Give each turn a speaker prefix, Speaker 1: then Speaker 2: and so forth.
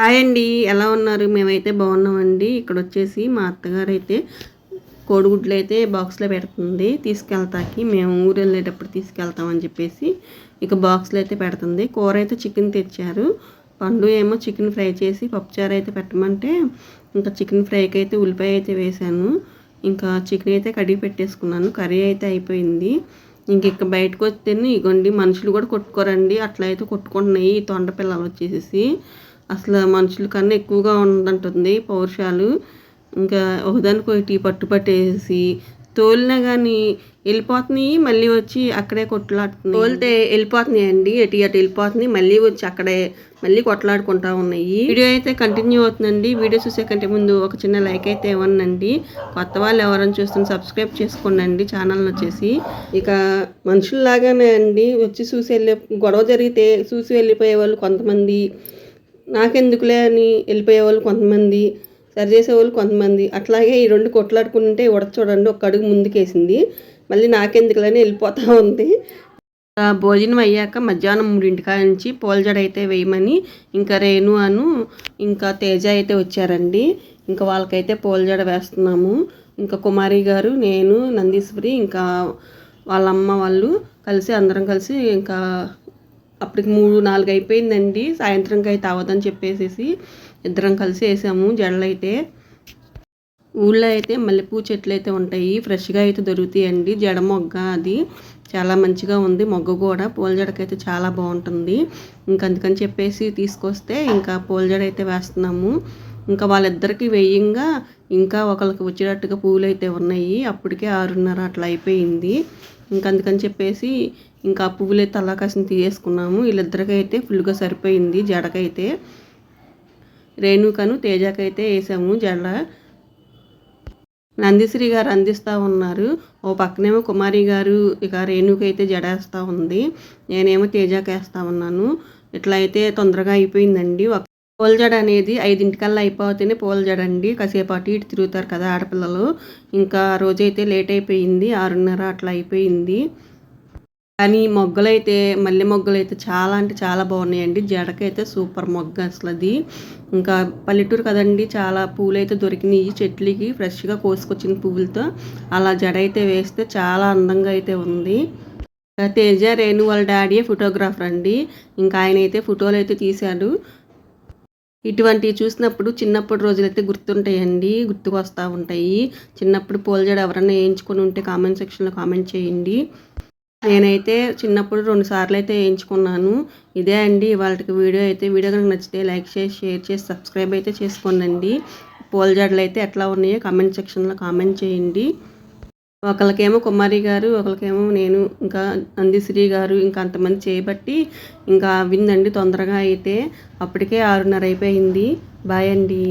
Speaker 1: Hi అండి ఎలా ఉన్నారు? మేమైతే బాగున్నామండి. ఇక్కడ వచ్చేసి మా అత్తగారు అయితే కోడిగుడ్లు అయితే బాక్స్లో పెడుతుంది తీసుకెళ్తాకి. మేము ఊరు వెళ్ళేటప్పుడు తీసుకెళ్తామని చెప్పేసి ఇక బాక్స్లో అయితే పెడుతుంది. కూర అయితే చికెన్ తెచ్చారు. పండు ఏమో చికెన్ ఫ్రై చేసి పప్పుచారు అయితే పెట్టమంటే ఇంకా చికెన్ ఫ్రైకి అయితే ఉల్లిపాయ అయితే వేశాను. ఇంకా చికెన్ అయితే కడిగి పెట్టేసుకున్నాను. కర్రీ అయితే అయిపోయింది. ఇంక ఇక బయటకు వస్తేనే ఇగోండి మనుషులు కూడా కొట్టుకోరండి. అట్లా అయితే కొట్టుకుంటున్నాయి ఈ తొండ పిల్లలు వచ్చేసి అసలు మనుషుల కన్నా ఎక్కువగా ఉందంటుంది పౌరుషాలు. ఇంకా ఒకదానికి ఒకటి పట్టు పట్టేసి తోలినా కానీ వెళ్ళిపోతున్నాయి మళ్ళీ వచ్చి అక్కడే కొట్లాడుతున్నాయి. తోలితే వెళ్ళిపోతున్నాయి అండి. ఎటు అటు వెళ్ళిపోతున్నాయి మళ్ళీ వచ్చి అక్కడే మళ్ళీ కొట్లాడుకుంటా ఉన్నాయి. వీడియో అయితే కంటిన్యూ అవుతుందండి. వీడియో చూసే కంటే ముందు ఒక చిన్న లైక్ అయితే ఇవ్వనండి. కొత్త వాళ్ళు ఎవరైనా చూస్తున్న సబ్స్క్రైబ్ చేసుకోండి ఛానల్ వచ్చేసి. ఇక మనుషుల్లాగానే అండి. వచ్చి చూసి వెళ్ళే గొడవ జరిగితే చూసి వెళ్ళిపోయే వాళ్ళు కొంతమంది నాకెందుకులే అని వెళ్ళిపోయే వాళ్ళు కొంతమంది సరి చేసేవాళ్ళు కొంతమంది. అట్లాగే ఈ రెండు కొట్లాడుకుంటే ఉడత చూడండి ఒక అడుగు ముందుకేసింది. మళ్ళీ నాకెందుకులని వెళ్ళిపోతూ ఉంది. భోజనం అయ్యాక మధ్యాహ్నం మూడింటికా నుంచి పోల్జడ అయితే వేయమని ఇంకా రేణు అను ఇంకా తేజ అయితే వచ్చారండి. ఇంకా వాళ్ళకైతే పోల్జడ వేస్తున్నాము. ఇంకా కుమారి గారు నేను నందీశ్వరి ఇంకా వాళ్ళ అమ్మ వాళ్ళు కలిసి అందరం కలిసి ఇంకా అప్పటికి మూడు నాలుగు అయిపోయిందండి. సాయంత్రంకి అయితే అవ్వదని చెప్పేసి ఇద్దరం కలిసి వేసాము జడలైతే. ఊళ్ళో అయితే మల్లెపూ చెట్లు అయితే ఉంటాయి. ఫ్రెష్గా అయితే దొరుకుతాయండి. జడ మొగ్గ అది చాలా మంచిగా ఉంది. మొగ్గ కూడా. పూల జడకైతే చాలా బాగుంటుంది. ఇంకా అందుకని చెప్పేసి తీసుకొస్తే ఇంకా పూల జడ అయితే వేస్తున్నాము. ఇంకా వాళ్ళిద్దరికి వేయంగా ఇంకా ఒకరికి వచ్చేటట్టుగా పూలు అయితే ఉన్నాయి. అప్పటికే ఆరున్నర అట్లా అయిపోయింది. ఇంకా అందుకని చెప్పేసి ఇంకా పువ్వులు అయితే అలా కాసిన తీసేసుకున్నాము. వీళ్ళిద్దరికీ అయితే ఫుల్గా సరిపోయింది జడకైతే. రేణుకను తేజకైతే వేసాము జడ. నందిశ్రీ గారు అందిస్తూ ఉన్నారు. ఓ పక్కనేమో కుమారి గారు ఇక రేణుకైతే జడేస్తూ ఉంది. నేనేమో తేజాకి ఉన్నాను. ఇట్లా అయితే తొందరగా అయిపోయిందండి. పూలజడ అనేది ఐదింటికల్లా అయిపోతేనే పూల జడ అండి కాసేపు అటు ఇటు తిరుగుతారు కదా ఆడపిల్లలు. ఇంకా రోజైతే లేట్ అయిపోయింది ఆరున్నర అట్లా అయిపోయింది. కానీ మొగ్గలైతే మల్లె మొగ్గలు అయితే చాలా అంటే చాలా బాగున్నాయండి. జడకైతే సూపర్ మొగ్గ అసలు అది ఇంకా పల్లెటూరు కదండి చాలా పూలు అయితే దొరికినాయి చెట్లకి ఫ్రెష్గా కోసుకొచ్చిన పువ్వులతో అలా జడ అయితే వేస్తే చాలా అందంగా అయితే ఉంది. తేజ రేణు వాళ్ళ డాడీ ఫోటోగ్రాఫర్ అండి. ఇంకా ఆయన అయితే ఫోటోలు అయితే తీశాడు. ఇటువంటివి చూసినప్పుడు చిన్నప్పుడు రోజులైతే గుర్తుంటాయండి గుర్తుకు వస్తూ ఉంటాయి. చిన్నప్పుడు పోల్జడ ఎవరైనా వేయించుకొని ఉంటే కామెంట్ సెక్షన్లో కామెంట్ చేయండి. నేనైతే చిన్నప్పుడు రెండు సార్లు అయితే వేయించుకున్నాను. ఇదే అండి వాళ్ళకి వీడియో అయితే. వీడియో కనుక నచ్చితే లైక్ చేసి షేర్ చేసి సబ్స్క్రైబ్ అయితే చేసుకోనండి. పూల అయితే ఎట్లా ఉన్నాయో కామెంట్ సెక్షన్లో కామెంట్ చేయండి. ఒకరికేమో కుమారి గారు ఒకరికేమో నేను ఇంకా నందిశ్రీ గారు ఇంకా అంతమంది చేయబట్టి ఇంకా విందండి తొందరగా అయితే. అప్పటికే ఆరున్నర అయిపోయింది. బాయ్ అండి.